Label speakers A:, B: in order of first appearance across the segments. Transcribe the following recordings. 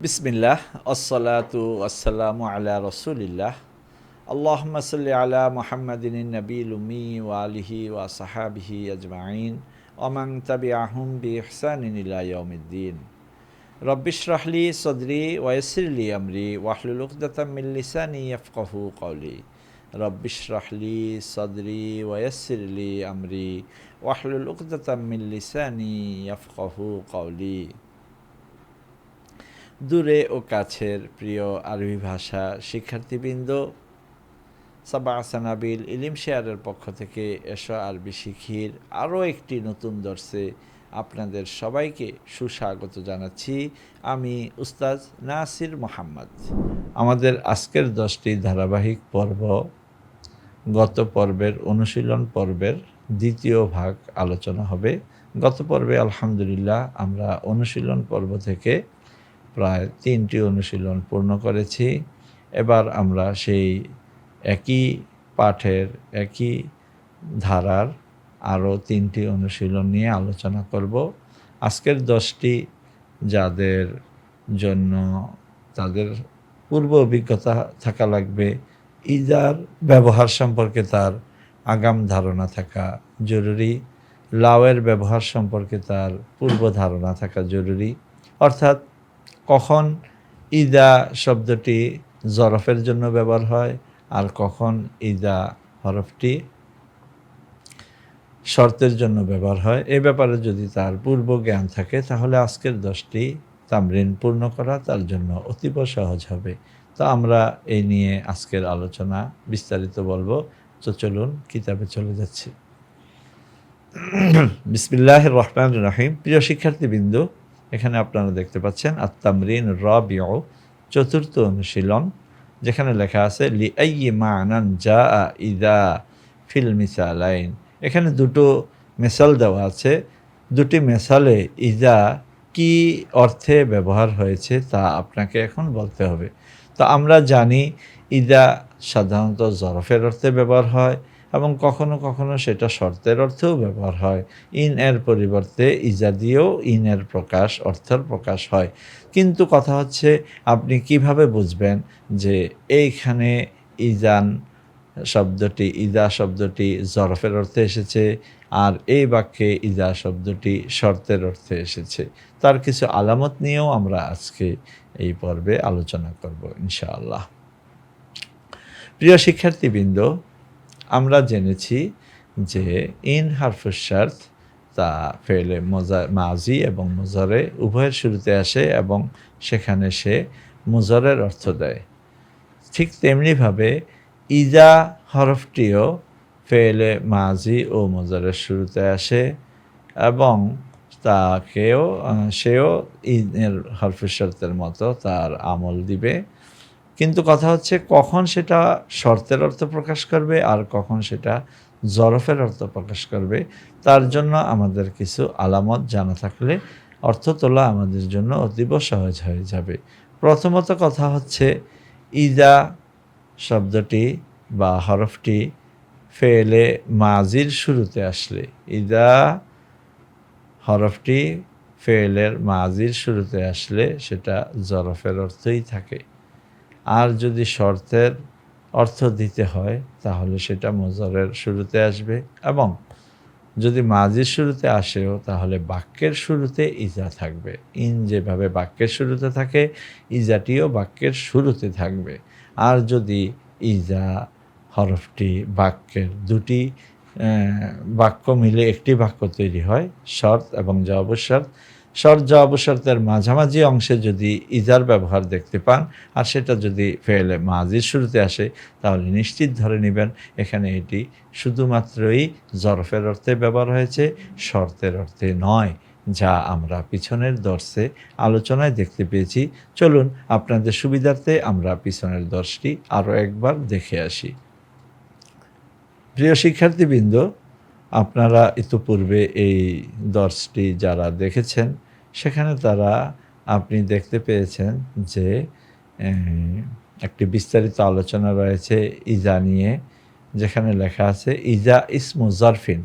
A: بسم الله الصلاة والسلام على رسول الله اللهم صل على محمد النبي الأمي وآله وصحابه أجمعين ومن تبعهم بإحسان إلى يوم الدين رب اشرح لي صدري ويسر لي أمري واحلل عقدة من لساني يفقه قولي رب اشرح لي صدري ويسر لي أمري واحلل عقدة من لساني يفقه قولي দূরে ও কাছের প্রিয় আরবি ভাষা শিক্ষার্থীবৃন্দ, সাবা আসানাবিল ইলিম শেয়ারের পক্ষ থেকে এসো আরবি শিখির আরও একটি নতুন দর্শে আপনাদের সবাইকে সুস্বাগত জানাচ্ছি আমি উস্তাজ নাসির মোহাম্মদ। আমাদের আজকের দশটি ধারাবাহিক পর্ব গত পর্বের অনুশীলন পর্বের দ্বিতীয় ভাগ আলোচনা হবে। গত পর্বে আলহামদুলিল্লাহ আমরা অনুশীলন পর্ব থেকে প্রায় তিনটি অনুশীলন পূর্ণ করেছি। এবার আমরা সেই একই পাঠের একই ধারার আরও তিনটি অনুশীলন নিয়ে আলোচনা করব। আজকের দশটি যাদের জন্য তাদের পূর্ব অভিজ্ঞতা থাকা লাগবে, ইজার ব্যবহার সম্পর্কে তার আগাম ধারণা থাকা জরুরি লাউয়ের ব্যবহার সম্পর্কে তার পূর্ব ধারণা থাকা জরুরি। অর্থাৎ কখন ইদা শব্দটি জরফের জন্য ব্যবহার হয় আর কখন ইদা হরফটি শর্তের জন্য ব্যবহার হয়। এ ব্যাপারে যদি তার পূর্ব জ্ঞান থাকে, তাহলে আজকের দশটি তামরিন পূর্ণ করা তার জন্য অতীব সহজ হবে। তো আমরা এই নিয়ে আজকের আলোচনা বিস্তারিত বলব। তো চলুন কিতাবে চলে যাচ্ছি। বিসমিল্লাহ রহমান রাহিম। প্রিয় শিক্ষার্থীবৃন্দ এখানে আপনারা দেখতে পাচ্ছেন আত্মামরিন রবিও চতুর্থ অনুশীলন, যেখানে লেখা আছে লি আই মানান যা ইদা ফিল মিসালাইন। এখানে দুটো মেসাল দেওয়া আছে। দুটি মেসালে ইদা কি অর্থে ব্যবহার হয়েছে তা আপনাকে এখন বলতে হবে। তো আমরা জানি ইদা সাধারণত জরফের অর্থে ব্যবহার হয় এবং কখনো কখনো সেটা শর্তের অর্থেও ব্যবহার হয়। ইন এর পরিবর্তে ইজা দিয়েও ইন এর প্রকাশ, অর্থের প্রকাশ হয়। কিন্তু কথা হচ্ছে, আপনি কীভাবে বুঝবেন যে এইখানে ইজান শব্দটি, ইজা শব্দটি জরফের অর্থে এসেছে আর এই বাক্যে ইজা শব্দটি শর্তের অর্থে এসেছে? তার কিছু আলামত নিয়েও আমরা আজকে এই পর্বে আলোচনা করব ইনশাআল্লাহ। প্রিয় শিক্ষার্থীবৃন্দ আমরা জেনেছি যে ইন হারফুসার্থ তা ফেলে মজা মাজি এবং মজরে উভয়ের শুরুতে আসে এবং সেখানে সে মুজরের অর্থ দেয়। ঠিক তেমনিভাবে ইজা হরফটিও ফেলে মাজি ও মজরের শুরুতে আসে এবং তাকেও, সেও ইনের হরফুসার্থের মতো তার আমল দিবে। কিন্তু কথা হচ্ছে কখন সেটা শর্তের অর্থ প্রকাশ করবে আর কখন সেটা জরফের অর্থ প্রকাশ করবে, তার জন্য আমাদের কিছু আলামত জানা থাকলে অর্থ তোলা আমাদের জন্য অতীব সহজ হয়ে যাবে। প্রথমত কথা হচ্ছে, ইদা শব্দটি বা হরফটি ফেলে মাজির শুরুতে আসলে। ইদা হরফটি ফেলের মাজির শুরুতে আসলে সেটা জরফের অর্থই থাকে। আর যদি শর্তের অর্থ দিতে হয়, তাহলে সেটা মজারের শুরুতে আসবে এবং যদি মাজির শুরুতে আসেও, তাহলে বাক্যের শুরুতে ইজা থাকবে। ইন যেভাবে বাক্যের শুরুতে থাকে, ইজাটিও বাক্যের শুরুতে থাকবে। আর যদি ইজা, হরফটি, বাক্যের দুটি বাক্য মিলে একটি বাক্য তৈরি হয়, শর্ত এবং জবাব শর্ত শর্ত জবাব শর্তের মাঝামাঝি অংশে যদি ইজার ব্যবহার দেখতে পান, আর সেটা যদি ফেলে মাঝির শুরুতে আসে, তাহলে নিশ্চিত ধরে নেবেন এখানে এটি শুধুমাত্রই জরফের অর্থে ব্যবহার হয়েছে, শর্তের অর্থে নয়, যা আমরা পিছনের দর্শে আলোচনায় দেখতে পেয়েছি। চলুন আপনাদের সুবিধার্থে আমরা পিছনের দর্শটি আরও একবার দেখে আসি। প্রিয় শিক্ষার্থীবৃন্দ, আপনারা ইতোপূর্বে এই দর্শটি যারা দেখেছেন সেখানে তারা আপনি দেখতে পেয়েছেন যে একটি বিস্তারিত আলোচনা রয়েছে ইজা নিয়ে, যেখানে লেখা আছে, ইজা ইসমু জরফিন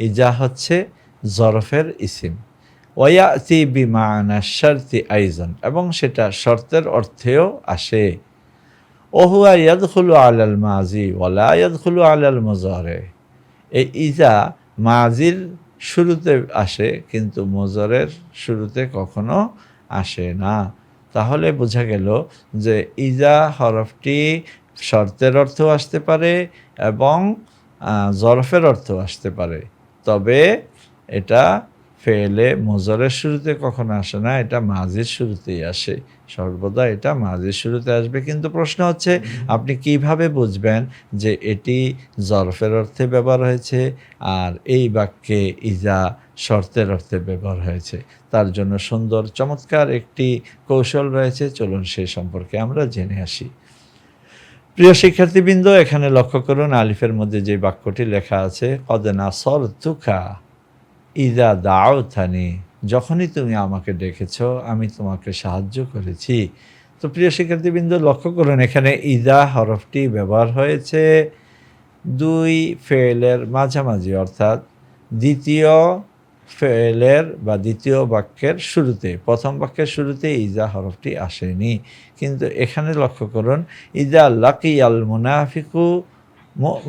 A: ইজা হচ্ছে জরফের ইসিম ওয়াতি বিমানা শর্তি আইজন এবং সেটা শর্তের অর্থেও আসে। ওহুয়া ইয়াদখুলু আলাল মাজি ওয়ালা ইয়াদখুলু আলাল মজরে এই ইজা মাজির শুরুতে আসে, কিন্তু মজরের শুরুতে কখনো আসে না। তাহলে বোঝা গেল যে ইজা হরফটি শর্তের অর্থ আসতে পারে এবং জরফের অর্থ আসতে পারে। তবে এটা ফেলে মজরের শুরুতে কখনো আসে না, এটা মাঝির শুরুতেই আসে। সর্বদা এটা মাঝির শুরুতে আসবে। কিন্তু প্রশ্ন হচ্ছে, আপনি কীভাবে বুঝবেন যে এটি জরফের অর্থে ব্যবহার হয়েছে আর এই বাক্যে ইজা শর্তের অর্থে ব্যবহার হয়েছে? তার জন্য সুন্দর, চমৎকার একটি কৌশল রয়েছে। চলুন সে সম্পর্কে আমরা জেনে আসি। প্রিয় শিক্ষার্থীবৃন্দ, এখানে লক্ষ্য করুন আলিফের মধ্যে যে বাক্যটি লেখা আছে কদেনা সর তুখা ইদা দাও থানি যখনই তুমি আমাকে ডেকেছ, আমি তোমাকে সাহায্য করেছি। তো প্রিয় শিক্ষার্থীবৃন্দ, লক্ষ্য করুন, এখানে ইদা হরফটি ব্যবহার হয়েছে দুই ফেলের মাঝামাঝি, অর্থাৎ দ্বিতীয় ফেলের বা দ্বিতীয় বাক্যের শুরুতে, প্রথম বাক্যের শুরুতে ইজা হরফটি আসেনি। কিন্তু এখানে লক্ষ্য করুন ইজা লাকি আল মুনাফিকু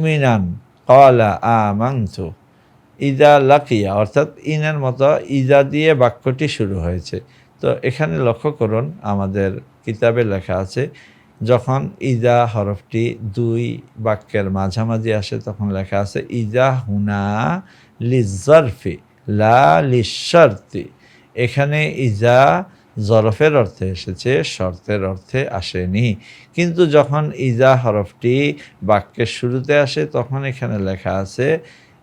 A: মিনান কলা আমাংথু ইজা লাকিয়া, অর্থাৎ ইনের মতো ইজা দিয়ে বাক্যটি শুরু হয়েছে। তো এখানে লক্ষ্য করুন, আমাদের কিতাবে লেখা আছে, যখন ইজা হরফটি দুই বাক্যের মাঝামাঝি আসে, তখন লেখা আছে, ইজা হুনা লিজরফি লা লিশার্তি এখানে ইজা জরফের অর্থে এসেছে, শর্তের অর্থে আসেনি। কিন্তু যখন ইজা হরফটি বাক্যের শুরুতে আসে, তখন এখানে লেখা আছে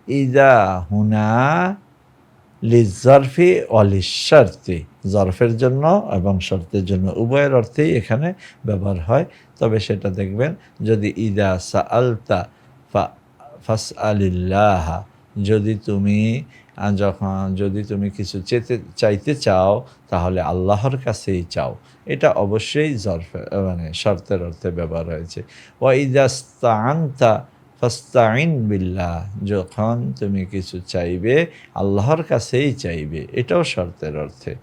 A: ইজা হুনা লিজরফি অলিশার্তি জরফের জন্য এবং শর্তের জন্য। উভয়ের অর্থেই এখানে ব্যবহার হয়। তবে সেটা দেখবেন, যদি ইদা সা আলতা ফাস আলিল্লাহা যদি তুমি, যখন, যদি তুমি কিছু চেতে, চাইতে চাও, তাহলে আল্লাহর কাছেই চাও। এটা অবশ্যই জরফে মানে শর্তের অর্থে ব্যবহার হয়েছে। ওয়াইদাস্তান্তা ফাস্তাইন বিল্লাহ, যখন তুমি কিছু চাইবে, আল্লাহর কাছেই চাইবে। এটাও শর্তের অর্থে।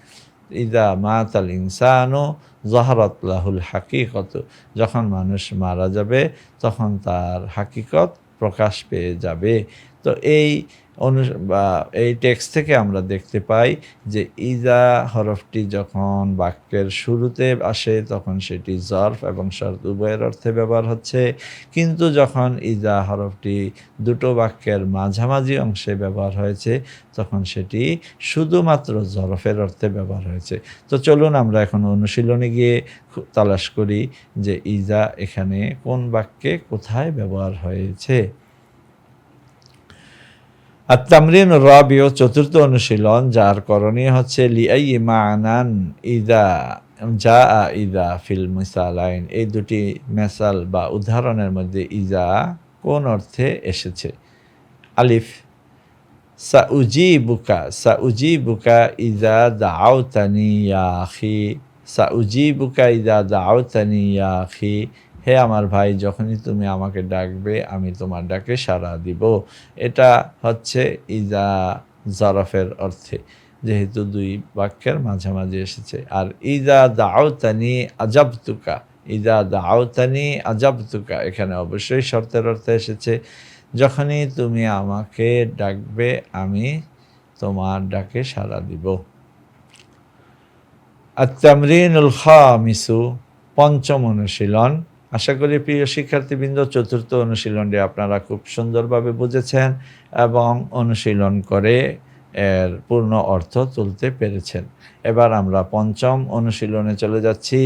A: ইদা মাতাল ইনসানো জহরতলাহুল হাকিকত। যখন মানুষ মারা যাবে, তখন তার হাকিকত প্রকাশ পেয়ে যাবে। তো এই অনু এই টেক্সট থেকে আমরা দেখতে পাই যে, ইজা হরফটি যখন বাক্যের শুরুতে আসে, তখন সেটি জর্ফ এবং শর্ত উভয়ের অর্থে ব্যবহার হচ্ছে। কিন্তু যখন ইজা হরফটি দুটো বাক্যের মাঝামাঝি অংশে ব্যবহার হয়েছে, তখন সেটি শুধুমাত্র জরফের অর্থে ব্যবহার হয়েছে। তো চলুন আমরা এখন অনুশীলনে গিয়ে তালাশ করি যে, ইজা এখানে কোন বাক্যে কোথায় ব্যবহার হয়েছে। আর তামরিন চতুর্থ অনুশীলন যার করণীয় হচ্ছে লিআই মানান ইদা যা আ ইদা ফিল মিসালাইন এই দুটি মেসাল বা উদাহরণের মধ্যে ইজা কোন অর্থে এসেছে আলিফ সাউজি বুকা সাউজি বুকা ইজা দাউতানি ইয়া আখি সাউজি বুকা ইজা দাউতানি ইয়া আখি হে আমার ভাই, যখনই তুমি আমাকে ডাকবে, আমি তোমার ডাকে সাড়া দিব। এটা হচ্ছে ইজা জরফের অর্থে, যেহেতু দুই বাক্যের মাঝামাঝি এসেছে। আর ইজা দাউতানি আজাবতুকা, ইজা দাউতানি আজাবতুকা, এখানে অবশ্যই শর্তের অর্থে এসেছে, যখনই তুমি আমাকে ডাকবে, আমি তোমার ডাকে সাড়া দিব। আর তামরিনুল খামিসু, পঞ্চম অনুশীলন। আশা করি প্রিয় শিক্ষার্থীবৃন্দ, চতুর্থ অনুশীলনটি আপনারা খুব সুন্দরভাবে বুঝেছেন এবং অনুশীলন করে এর পূর্ণ অর্থ তুলতে পেরেছেন। এবার আমরা পঞ্চম অনুশীলনে চলে যাচ্ছি,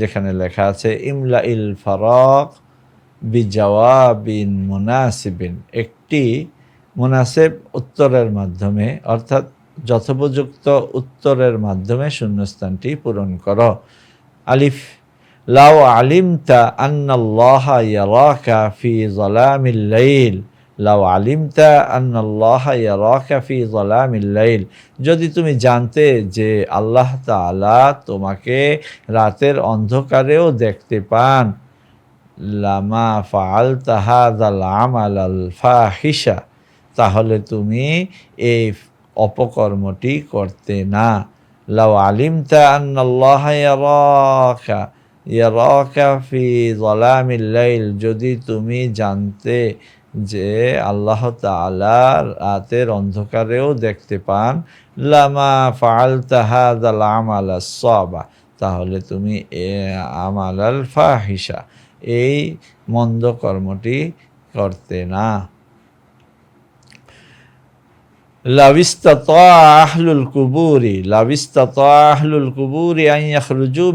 A: যেখানে লেখা আছে ইমলা ইল ফারক বিজাওয়াবিন মুনাসিবিন। একটি মুনাসেব উত্তরের মাধ্যমে, অর্থাৎ যথোপযুক্ত উত্তরের মাধ্যমে শূন্যস্থানটি পূরণ করো। আলিফ লাউ আলিমতা আন্নাল্লাহ ইয়ারাকা ফি যালামিল লাইল। লাউ আলিমতা আন্নাল্লাহ ইয়ারাকা ফি যালামিল লাইল। যদি তুমি জানতে যে আল্লাহ তাআলা তোমাকে রাতের অন্ধকারেও দেখতে পান, লামা ফাআলতা হাযাল আমাল আল ফাহিশা, তাহলে তুমি এই অপকর্মটি করতে না। লাউ আলিমতা আন্নাল্লাহ ইয়ারাকা ইয়ারাকা ফি যালামিল লাইল, যদি তুমি জানতে যে আল্লাহ তাআলা রাতের অন্ধকারেও দেখতে পান, লামা ফাআলতা হাযাল আমাল সাবা তাহলে তুমি এ আমাল আল ফাহিসা এই মন্দ কর্মটি করতে না। আহলুল কুবুরি আহলুল কুবুরি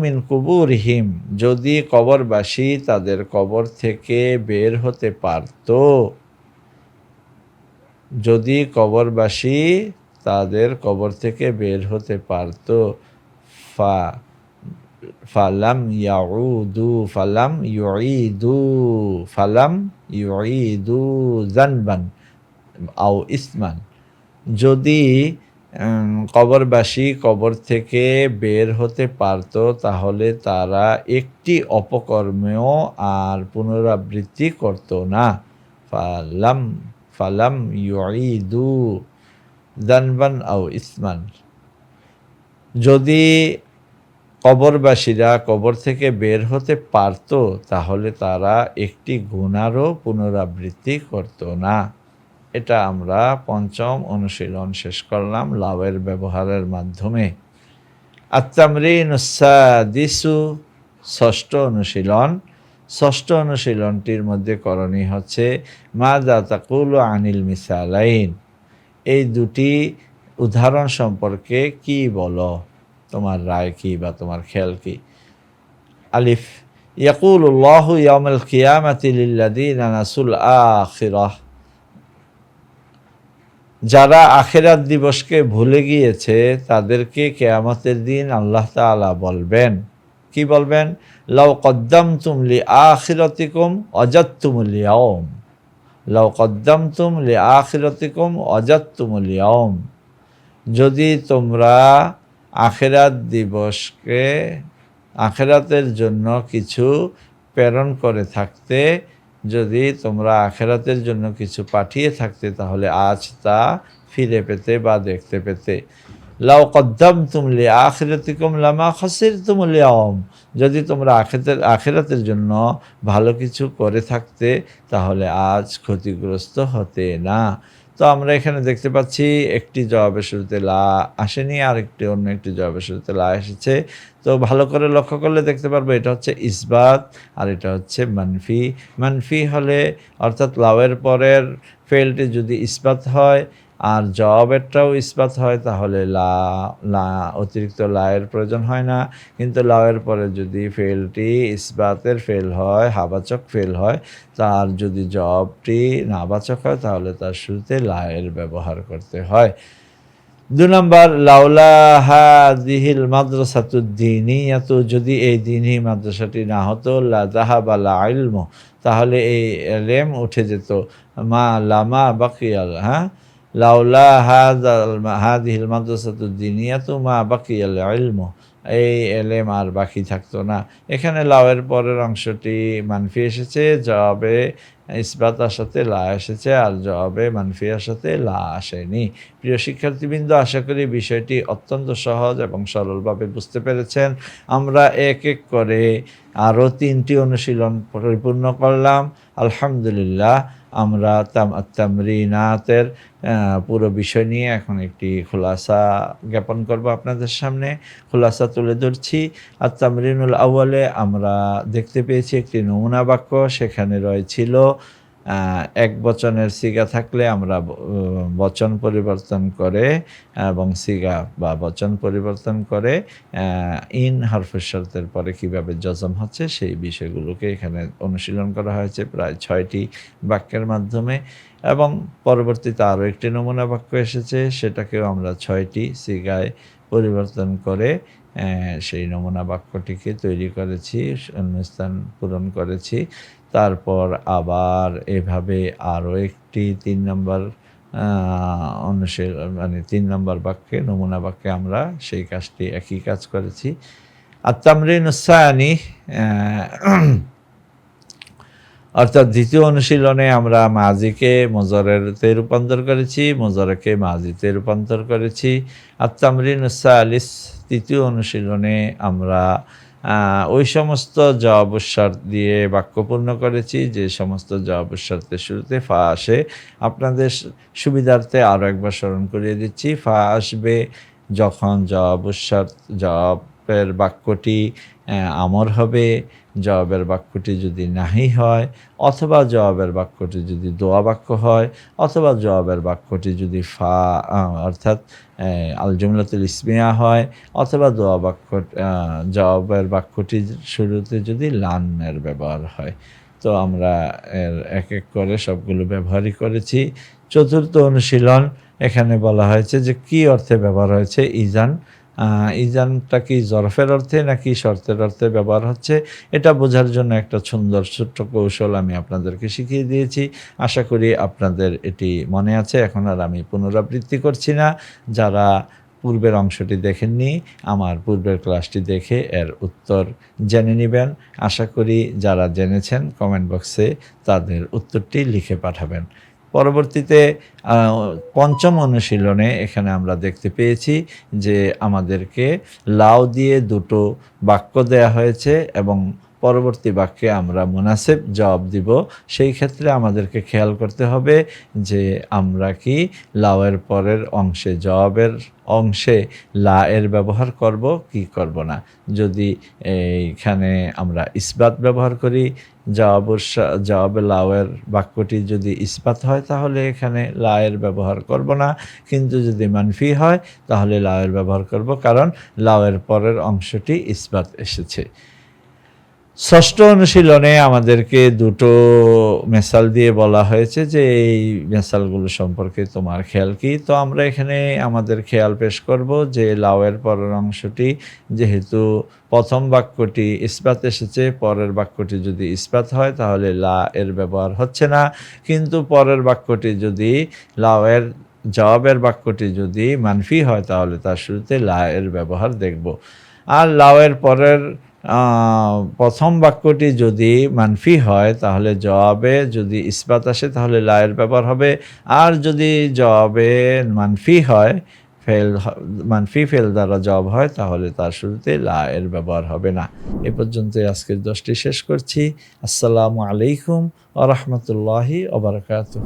A: মিন কুবুরহিম। যদি কবরবাসী তাদের কবর থেকে বের হতে পারত, যদি কবরবাসী তাদের কবর থেকে বের হতে পারত, ফা, ফালাম ইয়াউদু, ফালাম ইউঈদু ফালাম ইউঈদু জানবান আও ইসমান। যদি কবরবাসী কবর থেকে বের হতে পারত, তাহলে তারা একটি অপকর্মেও আর পুনরাবৃত্তি করত না। ফালাম ফালাম ইউঈদু দানবান আও ইসমান। যদি কবরবাসীরা কবর থেকে বের হতে পারত, তাহলে তারা একটি গুণারও পুনরাবৃত্তি করত না। এটা আমরা পঞ্চম অনুশীলন শেষ করলাম লাভের ব্যবহারের মাধ্যমে। আত্মামরিন দিসু ষষ্ঠ অনুশীলন। ষষ্ঠ অনুশীলনটির মধ্যে করণীয় হচ্ছে, মা দাতাকুল আনিল মিসালাইন। এই দুটি উদাহরণ সম্পর্কে কি বলো? তোমার রায় কি বা তোমার খেয়াল কি? আলিফ ইয়াকুল আল্লাহ ইয়াউমাল কিয়ামাতি লিল্লাযীনা নাসুল আখিরাহ। যারা আখেরাত দিবসকে ভুলে গিয়েছে, তাদেরকে কেয়ামতের দিন আল্লাহ তাআলা বলবেন। কি বলবেন? লাউ কদ্দাম তুমলি আখিরতিকুম অজাত্তুমুল ইয়াউম লাউ কদ্দাম তুমলি আখিরতিকুম অজাত্তুমুল ইয়াউম যদি তোমরা আখেরাত দিবসকে, আখেরাতের জন্য কিছু প্রেরণ করে থাকতে যদি তোমরা আখেরাতের জন্য কিছু পাঠিয়ে থাকতে, তাহলে আজ তা ফিরে পেতে বা দেখতে পেতে। লাউ কদ্দাম তুমলে আখিরাতিকুম লামা খসির তুমলে অম যদি তোমরা আখেরাতের আখেরাতের জন্য ভালো কিছু করে থাকতে, তাহলে আজ ক্ষতিগ্রস্ত হতে না। তো আমরা এখানে দেখতে পাচ্ছি একটি জবাবের শুরুতে লা আসেনি আর একটি অন্য একটি জবাবের শুরুতে লা এসেছে। তো ভালো করে লক্ষ্য করলে দেখতে পারব এটা হচ্ছে ইসবাত আর এটা হচ্ছে মানফি। মানফি হলে অর্থাৎ লাউয়ের পরের ফেলটি যদি ইসবাত হয় আর জবাবেরটাও ইস্পাত হয়, তাহলে লা লা অতিরিক্ত লায়ের প্রয়োজন হয় না। কিন্তু লাউয়ের পরে যদি ফেলটি ইস্পাতের ফেল হয়, হাবাচক ফেল হয়, তার যদি জবটি নাবাচক হয়, তাহলে তার শুরুতে লায়ের ব্যবহার করতে হয়। দু নম্বর লাউলা হাদিহিল মাদ্রাসাতুদ্দিনিয়াত যদি এই দিনই মাদ্রাসাটি না হতো, লা জাহাবালা ইলম, তাহলে এই এলেম উঠে যেত। মা, লামা বাকিয়াল হ্যাঁ? লাউলা হাজাল হাদিহিল মাদ্রাসাতুদ্দিনিয়াত মা বাকিয়াল ইলমু। এই এলেম আর বাকি থাকতো না। এখানে লাউয়ের পরের অংশটি মানফি এসেছে। জবাবে ইসবাত আসাতে লা এসেছে আর জবাবে মানফি আসাতে লা আসেনি প্রিয় শিক্ষার্থীবৃন্দ, আশা করি বিষয়টি অত্যন্ত সহজ এবং সরলভাবে বুঝতে পেরেছেন। আমরা এক এক করে আরও তিনটি অনুশীলন পরিপূর্ণ করলাম। আলহামদুলিল্লাহ, আমরা তাম তামরিনাতের পুরো বিষয় নিয়ে এখন একটি খোলাসা জ্ঞাপন করব আপনাদের সামনে। খোলাসা তুলে ধরছি। আর তামরিনুল আউয়ালে আমরা দেখতে পেয়েছি একটি নমুনা বাক্য, সেখানে রয়েছিল এক বচনের সিগা থাকলে আমরা বচন পরিবর্তন করে, এবং সিগা বা বচন পরিবর্তন করে ইন হরফের শর্তের পরে কীভাবে জজম হচ্ছে সেই বিষয়গুলোকে এখানে অনুশীলন করা হয়েছে প্রায় ছয়টি বাক্যের মাধ্যমে। এবং পরবর্তীতে আরও একটি নমুনা বাক্য এসেছে, সেটাকেও আমরা ছয়টি সিগায় পরিবর্তন করে সেই নমুনা বাক্যটিকে তৈরি করেছি শূন্যস্থান পূরণ করেছি। তারপর আবার এভাবে আরও একটি তিন নম্বর অনুশীলন মানে তিন নম্বর বাক্যে, নমুনা বাক্যে আমরা সেই কাজটি একই কাজ করেছি। আর তামরিন অর্থাৎ দ্বিতীয় অনুশীলনে আমরা মাজিকে মোজরেরতে রূপান্তর করেছি, মোজরকে মাজিতে রূপান্তর করেছি। আর তামরিন তৃতীয় অনুশীলনে আমরা ওই সমস্ত জবাবস্বার দিয়ে বাক্য পূর্ণ করেছি, যে সমস্ত জবাবস্বার্থের শুরুতে ফা আসে, আপনাদের সুবিধার্থে আরও একবার স্মরণ করিয়ে দিচ্ছি, ফা আসবে যখন জবাবস্বার জবাবের বাক্যটি আমর হবে। জবাবের বাক্যটি যদি নাহি হয়, অথবা জবাবের বাক্যটি যদি দোয়া বাক্য হয়, অথবা জবাবের বাক্যটি যদি ফা অর্থাৎ আল জুমলাতুল ইসমিয়া হয়, অথবা দোয়া বাক্য জবাবের বাক্যটি শুরুতে যদি লানের ব্যবহার হয়। তো আমরা এর এক এক করে সবগুলো ব্যবহারই করেছি। চতুর্থ অনুশীলন, এখানে বলা হয়েছে যে কি অর্থে ব্যবহার হয়েছে? ইজান ইজানটা কি জরফের অর্থে নাকি শর্তের অর্থে ব্যবহার হচ্ছে? এটা বোঝার জন্য একটা সুন্দর ছোট্ট কৌশল আমি আপনাদেরকে শিখিয়ে দিয়েছি। আশা করি আপনাদের এটি মনে আছে। এখন আর আমি পুনরাবৃত্তি করছি না। যারা পূর্বের অংশটি দেখেননি, আমার পূর্বের ক্লাসটি দেখে এর উত্তর জেনে নেবেন। আশা করি যারা জেনেছেন কমেন্ট বক্সে তাদের উত্তরটি লিখে পাঠাবেন। পরবর্তীতে পঞ্চম অনুশীলনে এখানে আমরা দেখতে পেয়েছি যে আমাদেরকে লাউ দিয়ে দুটো বাক্য দেয়া হয়েছে এবং পরবর্তী বাক্যে আমরা মুনাসেব জবাব দিব। সেই ক্ষেত্রে আমাদেরকে খেয়াল করতে হবে যে আমরা কি লাউয়ের পরের অংশে, জবাবের অংশে লা এর ব্যবহার করব, কি করব না। যদি এইখানে আমরা ইসবাত ব্যবহার করি, জবাবর জবাবে লাউয়ের বাক্যটি যদি ইস্পাত হয়, তাহলে এখানে লায়ের ব্যবহার করব না। কিন্তু যদি মানফি হয়, তাহলে লাউয়ের ব্যবহার করব, কারণ লাউয়ের পরের অংশটি ইস্পাত এসেছে। ষষ্ঠ অনুশীলনে আমাদেরকে দুটো মেসাল দিয়ে বলা হয়েছে যে এই মেসালগুলো সম্পর্কে তোমার খেয়াল কি? তো আমরা এখানে আমাদের খেয়াল পেশ করব যে লাউয়ের পরের অংশটি যেহেতু প্রথম বাক্যটি ইস্পাত এসেছে, পরের বাক্যটি যদি ইস্পাত হয় তাহলে লা এর ব্যবহার হচ্ছে না। কিন্তু পরের বাক্যটি যদি লাউয়ের জবাবের বাক্যটি যদি মানফি হয় তাহলে তার শুরুতে লা এর ব্যবহার দেখব। আর লাউয়ের পরের প্রথম বাক্যটি যদি মানফি হয়, তাহলে জবাবে যদি ইস্পাত আসে, তাহলে লায়ের ব্যবহার হবে। আর যদি জবাবে মানফি হয়, ফেল মানফি ফেল দ্বারা জব হয়, তাহলে তার শুরুতে লা এর ব্যবহার হবে না। এ পর্যন্ত আজকের দশটি শেষ করছি। আসসালামু আলাইকুম আ রহমতুল্লাহি ওবরাকাতুহ